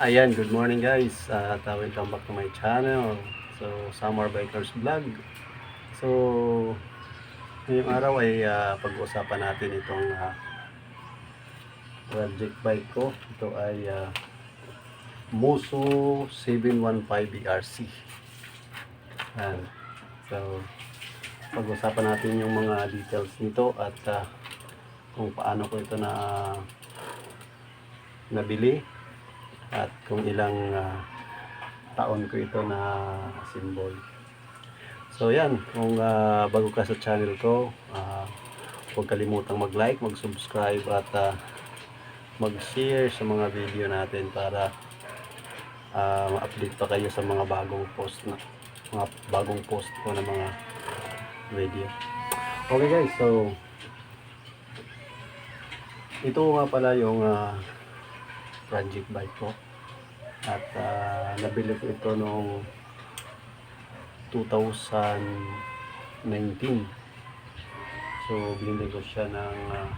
Ayan, good morning guys. At uh, welcome back to my channel. So, Summer Bikers Vlog. So, ngayong araw ay ah, pag-uusapan natin itong uh, project bike ko. Ito ay uh, Muso 715 BRC. Ayan. So, pag-usapan natin yung mga details nito at ah, kung paano ko ito na nabili at kung ilang ah, taon ko ito na symbol. So yan, kung ah, bago ka sa channel ko, ah, huwag kalimutang mag-like, mag-subscribe at ah, mag-share sa mga video natin para ah, ma-update pa kayo sa mga bagong post na mga bagong post ko na mga video. Okay guys, so ito nga pala yung ah, project bike ko. At ah, nabili ko ito noong 2019. So, binili ko siya ng ah,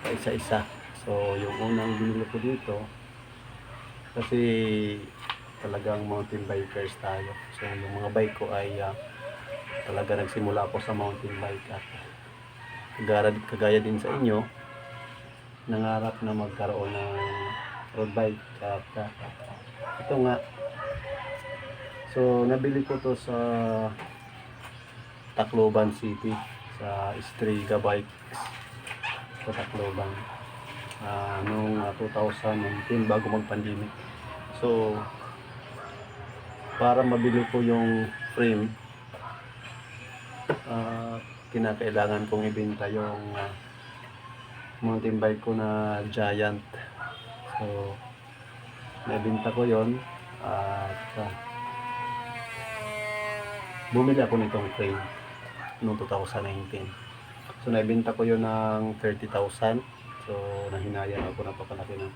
paisa-isa. So, yung unang binili ko dito, kasi talagang mountain bikers tayo. So, yung mga bike ko ay ah, talaga nagsimula ako sa mountain bike at kagaya din sa inyo, nangarap na magkaroon ng road bike uh, ito nga. So nabili ko to sa Tacloban City sa Striga Bikes. Sa Tacloban. Ah, noong ah, 2019 bago mag-pandemic. So para mabili ko yung frame ah, kinakailangan kong ibenta yung ah, mountain bike ko na Giant. So, nabinta ko yon at uh, bumili ako nitong frame noong 2019. So, nabinta ko yon ng 30,000. So, nahinayan ako napapalaki ng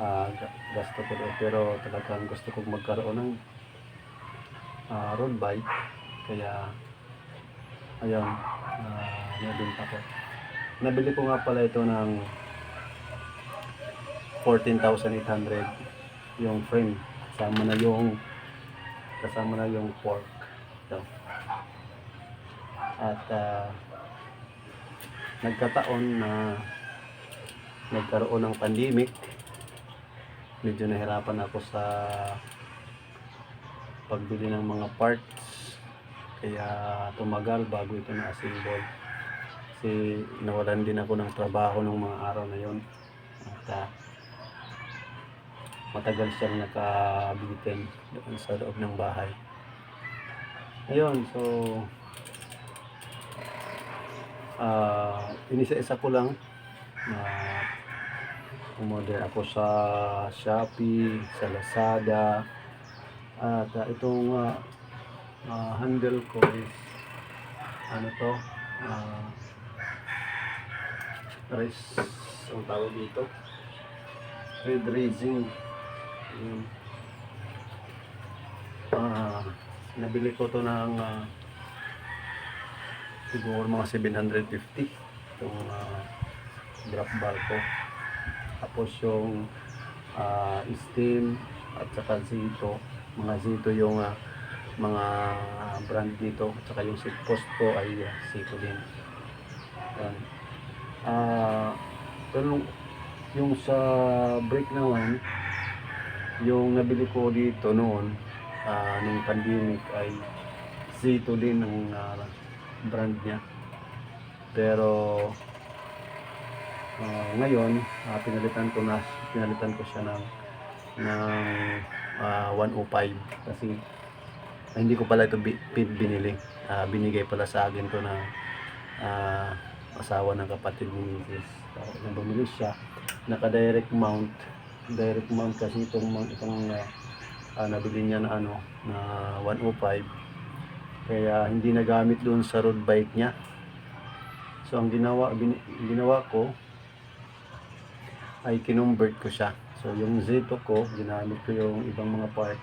ah, ga- gasto ko. Pero talagang gusto kong magkaroon ng ah, road bike. Kaya, ayun, uh, nabinta ko. Nabili ko nga pala ito ng 14,800 yung frame. Kasama na yung kasama na yung fork. Ito. At ah, nagkataon na nagkaroon ng pandemic. Medyo nahirapan ako sa pagbili ng mga parts. Kaya tumagal bago ito na-assemble kasi nawalan din ako ng trabaho ng mga araw na yon at ah, matagal siyang nakabitin doon sa loob ng bahay ayun so ah inisa-isa ko lang na umorder ako sa Shopee, sa Lazada at ah, itong ah, ah, handle ko is ano to ah Res, ang tawag dito. Red Racing. Yun. Ah, nabili ko to ng ah, siguro mga 750 itong ah, drop bar ko. Tapos yung ah, steam at saka Zito. Mga Zito yung ah, mga brand dito. At saka yung seat post ko ay uh, Zito din. Yan. Ah, pero yung sa brake naman, yung nabili ko dito noon, ah, nung pandemic ay Zito din ang ah, brand niya. Pero ah, ngayon, ah, pinalitan ko na pinalitan ko siya ng ng ah, 105 kasi ah, hindi ko pala ito bi- bin- binili. Ah, binigay pala sa akin to na ah, asawa ng kapatid ni Mrs. So, nung bumili siya, naka-direct mount. Direct mount kasi itong, itong uh, ah, nabili niya na ano, na 105. Kaya hindi nagamit doon sa road bike niya. So ang ginawa bin, ginawa ko ay kinumbert ko siya. So yung Zeto ko, ginamit ko yung ibang mga part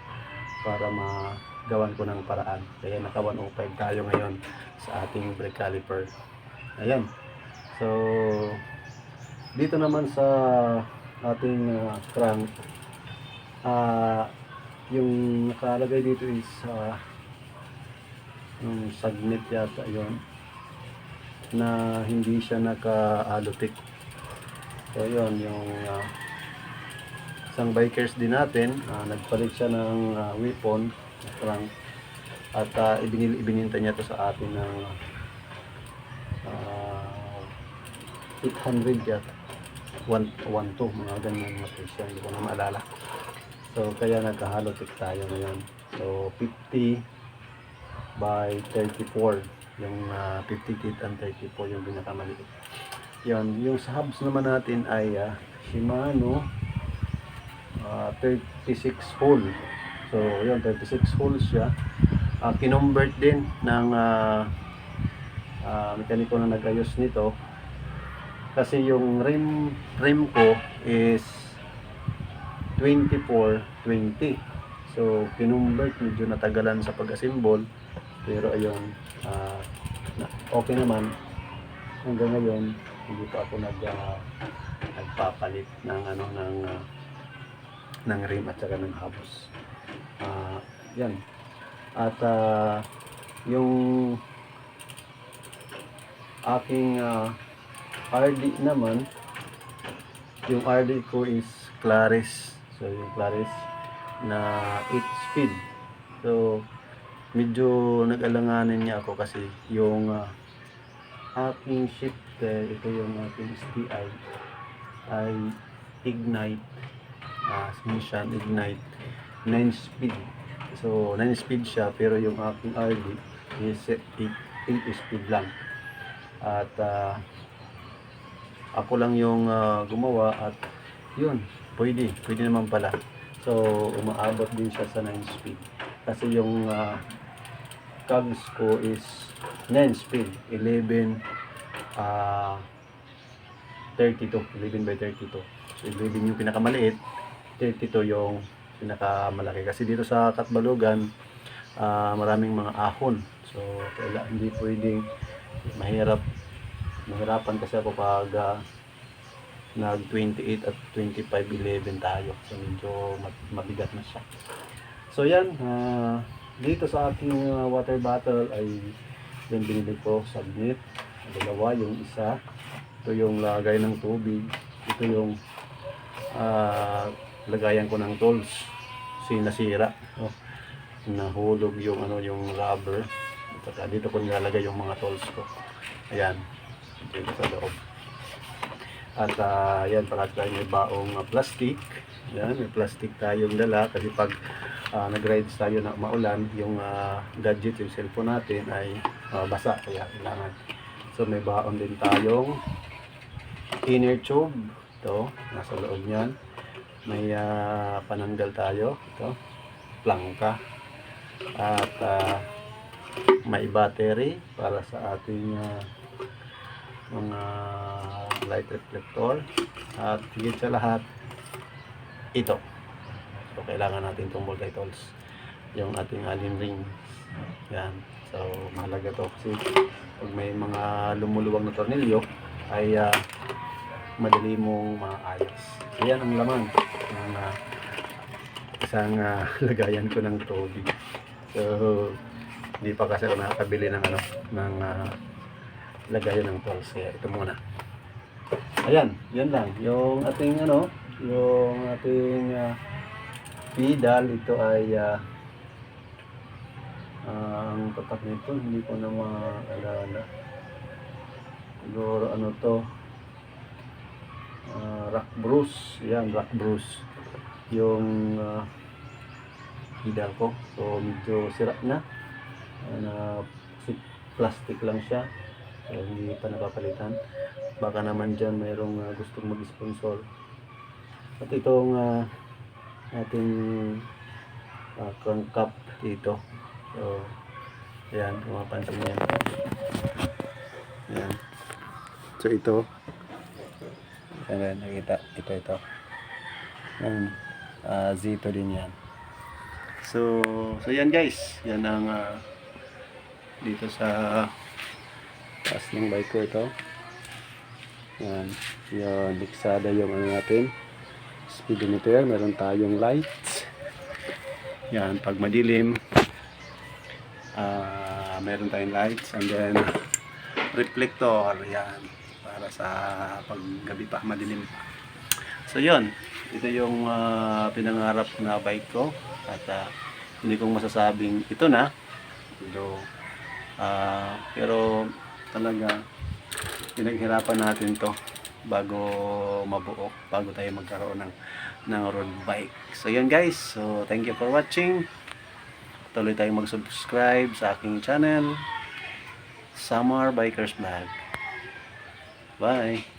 para magawan ko ng paraan. Kaya naka 105 tayo ngayon sa ating brake caliper. Ayan. So, dito naman sa ating uh, crank, Ah, yung nakalagay dito is ah, yung sagnet yata yon na hindi siya naka-allotic. So yun, yung ah, isang bikers din natin, ah, nagpalit siya ng ah, weapon, crank, at ah, ibinil, ibininta niya to sa atin ng ah, 800 yata. 1, 1 to, mga ganyan mga presyo, hindi ko na maalala. So, kaya nagka-halotic tayo ngayon. So, 50 by 34. Yung ah, 50 feet and 34 yung pinakamaliit. Yun, yung sa hubs naman natin ay ah, Shimano ah, 36 hole. So, yun, 36 holes siya. Ah, kinumbert din ng ah, ah, mekaniko na nag-ayos nito. Kasi yung rim, rim ko is 24-20. So, kinumbert, medyo natagalan sa pag-assemble. Pero ayun, na- okay naman. Hanggang ngayon, hindi pa ako nag, ah, nagpapalit ng ano ng ah, ng rim at saka ng hubs. Ah, yan. At ah, yung aking ah, RD naman, yung RD ko is Claris. So, yung Claris na 8 speed. So, medyo nag-alanganin niya ako kasi yung ah, aking shifter, ito yung aking STI, ay Ignite, uh, Nissan Ignite, 9 speed. So, 9 speed siya, pero yung aking RD is 8, 8 speed lang. At ah, ako lang yung ah, gumawa at yun, pwede, pwede naman pala. So, umaabot din siya sa 9 speed. Kasi yung ah, cogs ko is 9 speed, 11 ah 32, 11 by 32. So, 11 yung pinakamaliit, 32 yung pinakamalaki. Kasi dito sa Katbalugan, ah, maraming mga ahon. So, kaila, hindi pwedeng mahirap mahirapan kasi ako pag ah, nag 28 at 25 11 tayo. So medyo mabigat na siya. So yan ah, dito sa aking ah, water bottle ay yung binili ko saglit. Dalawa yung isa. Ito yung lagay ng tubig. Ito yung ah, lagayan ko ng tools. Kasi nasira oh, nahulog yung ano yung rubber. At dito ko nilalagay yung mga tools ko. Ayan dito sa loob. At ah, yan para tayo may baong ah, plastic. Yan may plastic tayong dala kasi pag ah, nag-rides tayo na maulan yung ah, gadget yung cellphone natin ay ah, basa kaya kailangan. So may baon din tayong inner tube. Ito nasa loob niyan. May ah, pananggal tayo. Ito plangka. At ah, may battery para sa ating ah, mga light reflector. At higit sa lahat ito. So kailangan natin itong multi tools yung ating allen ring. Yan. So mahalaga to kasi pag may mga lumuluwag na tornilyo ay ah, madali mong maayos. So yan ang laman ng ah, isang ah, lagayan ko ng tubig. So hindi pa kasi ako nakakabili ng ano ng ah, lagayan ng tools kaya ito muna. Ayan yan lang. Yung ating ano yung ating ah, pedal ito ay ah, ang tatak nito hindi ko na maalala. Siguro ano to ah, rock bruce. Yan rock bruce. Yung ah, pedal ko. So medyo sira na. Si plastic lang siya so, hindi pa napapalitan. Baka naman dyan mayroong ah, gustong mag-sponsor. At itong ah, ating uh, crank cap dito. So ayan kung mapansin yan. Ayan. So ito. Ayan nakita. Ito ito. Yung uh, zito din yan. So so yan guys. Yan ang ah, dito sa taas ng bike ko ito yan yung liksada yung ano natin speedometer meron tayong lights Yan, pag madilim, ah meron tayong lights and then reflector. Yan, para sa paggabi pa, madilim pa. So yun, ito yung ah, pinangarap na bike ko at ah, hindi kong masasabing ito na. Pero, ah, pero talaga pinaghirapan natin to bago mabuo, bago tayo magkaroon ng, ng road bike. So yun guys, so thank you for watching. Tuloy tayong mag-subscribe sa aking channel, Summer Bikers Vlog. Bye!